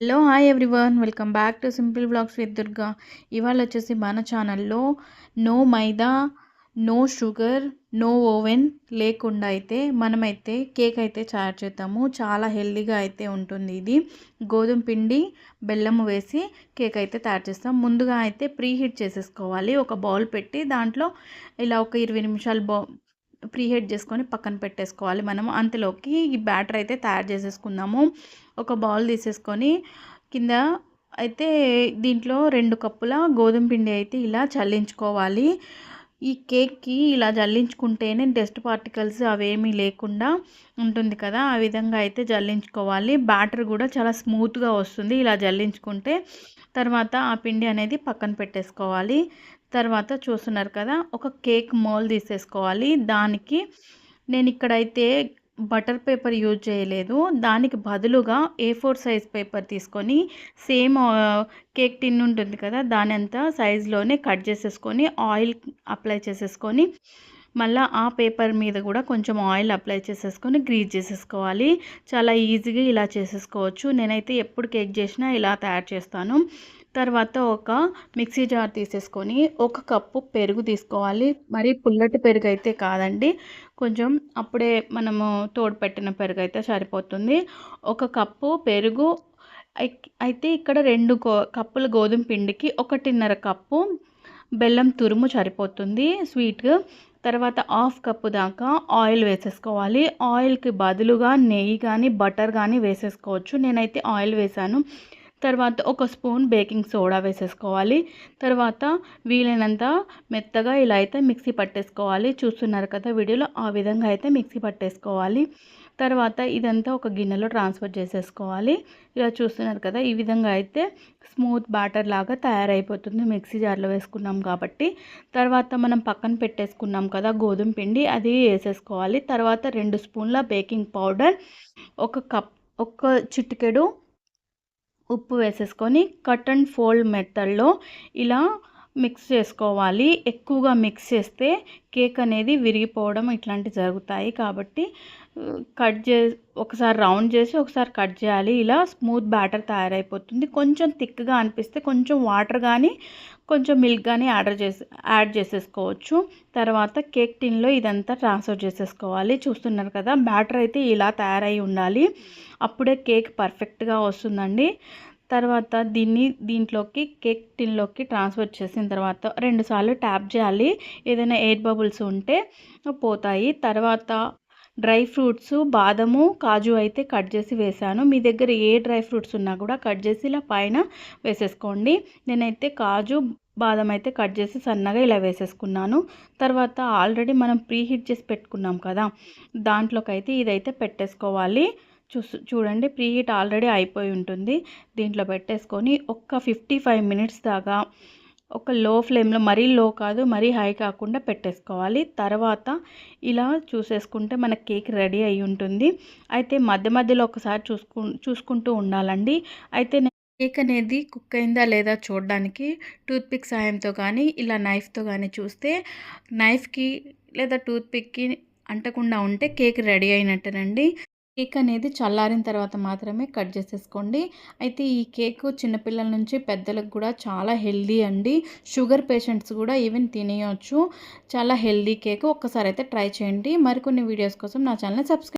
Hello hi everyone. Welcome back to simple blogs with Durga. ఇవాళ వచ్చేసి మన ఛానల్లో no maida no sugar no oven లేకుండా అయితే మనమైతే కేక్ అయితే తయారు చేద్దాము. చాలా హెల్దీగా అయితే ఉంటుంది ఇది. గోధుమ పిండి బెల్లము వేసి కేక్ అయితే తయారు చేస్తాం. ముందుగా అయితే ప్రీ హీట్ చేసేసుకోవాలి. ఒక బౌల్ పెట్టి దాంట్లో ఇలా ఒక ఇరవై నిమిషాలు బౌ ప్రీహీట్ చేసుకొని పక్కన పెట్టేసుకోవాలి. మనం అంతలోకి ఈ బ్యాటర్ అయితే తయారు చేసేసుకుందాము. ఒక బౌల్ తీసేసుకొని కింద అయితే దీంట్లో రెండు కప్పుల గోధుమ పిండి అయితే ఇలా చల్లించుకోవాలి. ఈ కేక్కి ఇలా జల్లించుకుంటేనే డస్ట్ పార్టికల్స్ అవేమీ లేకుండా ఉంటుంది కదా. ఆ విధంగా అయితే జల్లించుకోవాలి బ్యాటర్ కూడా చాలా స్మూత్గా వస్తుంది. ఇలా జల్లించుకుంటే తర్వాత ఆ పిండి అనేది పక్కన పెట్టేసుకోవాలి. తర్వాత చూస్తున్నారు కదా ఒక కేక్ మోల్ తీసేసుకోవాలి. దానికి నేను ఇక్కడైతే బటర్ పేపర్ యూజ్ చేయలేదు. దానికి బదులుగా ఏ ఫోర్ సైజ్ పేపర్ తీసుకొని సేమ్ కేక్ టిన్ ఉంటుంది కదా దాని అంతా సైజులోనే కట్ చేసేసుకొని ఆయిల్ అప్లై చేసేసుకొని మళ్ళీ ఆ పేపర్ మీద కూడా కొంచెం ఆయిల్ అప్లై చేసేసుకొని గ్రీజ్ చేసేసుకోవాలి. చాలా ఈజీగా ఇలా చేసేసుకోవచ్చు. నేనైతే ఎప్పుడు కేక్ చేసినా ఇలా తయారు చేస్తాను. తర్వాత ఒక మిక్సీ జార్ తీసేసుకొని ఒక కప్పు పెరుగు తీసుకోవాలి. మరి పుల్లటి పెరుగు అయితే కాదండి. కొంచెం అప్పుడే మనము తోడుపెట్టిన పెరుగు అయితే సరిపోతుంది. ఒక కప్పు పెరుగు అయితే ఇక్కడ రెండు గో కప్పుల గోధుమ పిండికి ఒకటిన్నర కప్పు బెల్లం తురుము సరిపోతుంది. స్వీట్ తర్వాత హాఫ్ కప్పు దాకా ఆయిల్ వేసేసుకోవాలి. ఆయిల్కి బదులుగా నెయ్యి కానీ బటర్ కానీ వేసేసుకోవచ్చు. నేనైతే ఆయిల్ వేసాను. తర్వాత ఒక స్పూన్ బేకింగ్ సోడా వేసేసుకోవాలి. తర్వాత వీలైనంత మెత్తగా ఇలా అయితే మిక్సీ పట్టేసుకోవాలి. చూస్తున్నారు కదా వీడియోలో ఆ విధంగా అయితే మిక్సీ పట్టేసుకోవాలి. తర్వాత ఇదంతా ఒక గిన్నెలో ట్రాన్స్ఫర్ చేసేసుకోవాలి. ఇలా చూస్తున్నారు కదా ఈ విధంగా అయితే స్మూత్ బ్యాటర్ లాగా తయారైపోతుంది. మిక్సీ జార్లో వేసుకున్నాం కాబట్టి. తర్వాత మనం పక్కన పెట్టేసుకున్నాం కదా గోధుమ పిండి అది వేసేసుకోవాలి. తర్వాత రెండు స్పూన్ల బేకింగ్ పౌడర్ ఒక కప్ ఒక చిటికెడు ఉప్పు వేసేసుకొని కట్ అండ్ ఫోల్డ్ మెథడ్లో ఇలా మిక్స్ చేసుకోవాలి. ఎక్కువగా మిక్స్ చేస్తే కేక్ అనేది విరిగిపోవడం ఇట్లాంటివి జరుగుతాయి. కాబట్టి కట్ చే ఒకసారి రౌండ్ చేసి ఒకసారి కట్ చేయాలి. ఇలా స్మూత్ బ్యాటర్ తయారైపోతుంది. కొంచెం థిక్గా అనిపిస్తే కొంచెం వాటర్ కానీ కొంచెం మిల్క్ కానీ ఆర్డర్ చేసి యాడ్ చేసేసుకోవచ్చు. తర్వాత కేక్ టిన్లో ఇదంతా ట్రాన్స్ఫర్ చేసేసుకోవాలి. చూస్తున్నారు కదా బ్యాటర్ అయితే ఇలా తయారై ఉండాలి. అప్పుడే కేక్ పర్ఫెక్ట్గా వస్తుందండి. తర్వాత దీన్ని దీంట్లోకి కేక్ టిన్లోకి ట్రాన్స్ఫర్ చేసిన తర్వాత రెండుసార్లు ట్యాప్ చేయాలి. ఏదైనా ఎయిర్ బబుల్స్ ఉంటే పోతాయి. తర్వాత డ్రై ఫ్రూట్స్ బాదము కాజు అయితే కట్ చేసి వేసాను మీ దగ్గర ఏ డ్రై ఫ్రూట్స్ ఉన్నా కూడా కట్ చేసి ఇలా పైన వేసేసుకోండి. నేనైతే కాజు బాదం అయితే కట్ చేసి సన్నగా ఇలా వేసేసుకున్నాను. తర్వాత ఆల్రెడీ మనం ప్రీ హీట్ చేసి పెట్టుకున్నాం కదా దాంట్లోకి అయితే ఇదైతే పెట్టేసుకోవాలి. చూ చూడండి ప్రీ హీట్ ఆల్రెడీ అయిపోయి ఉంటుంది. దీంట్లో పెట్టేసుకొని ఒక్క ఫిఫ్టీ ఫైవ్ మినిట్స్ దాకా ఒక లో ఫ్లేమ్లో మరీ లో కాదు మరీ హై కాకుండా పెట్టేసుకోవాలి. తర్వాత ఇలా చూసేసుకుంటే మన కేక్ రెడీ అయి ఉంటుంది. అయితే మధ్య మధ్యలో ఒకసారి చూసుకు చూసుకుంటూ ఉండాలండి. అయితే కేక్ అనేది కుక్ అయిందా లేదా చూడడానికి టూత్పిక్ సాయంతో కానీ ఇలా నైఫ్తో కానీ చూస్తే నైఫ్కి లేదా టూత్పిక్కి అంటకుండా ఉంటే కేక్ రెడీ అయినట్టేనండి. కేక్ అనేది చల్లారిన తర్వాత మాత్రమే కట్ చేసేసుకోండి. అయితే ఈ కేక్ చిన్నపిల్లల నుంచి పెద్దలకు కూడా చాలా హెల్దీ అండి. షుగర్ పేషెంట్స్ కూడా ఈవెన్ తినేయచ్చు. చాలా హెల్దీ కేక్. ఒక్కసారి అయితే ట్రై చేయండి. మరికొన్ని వీడియోస్ కోసం నా ఛానల్ని సబ్స్క్రైబ్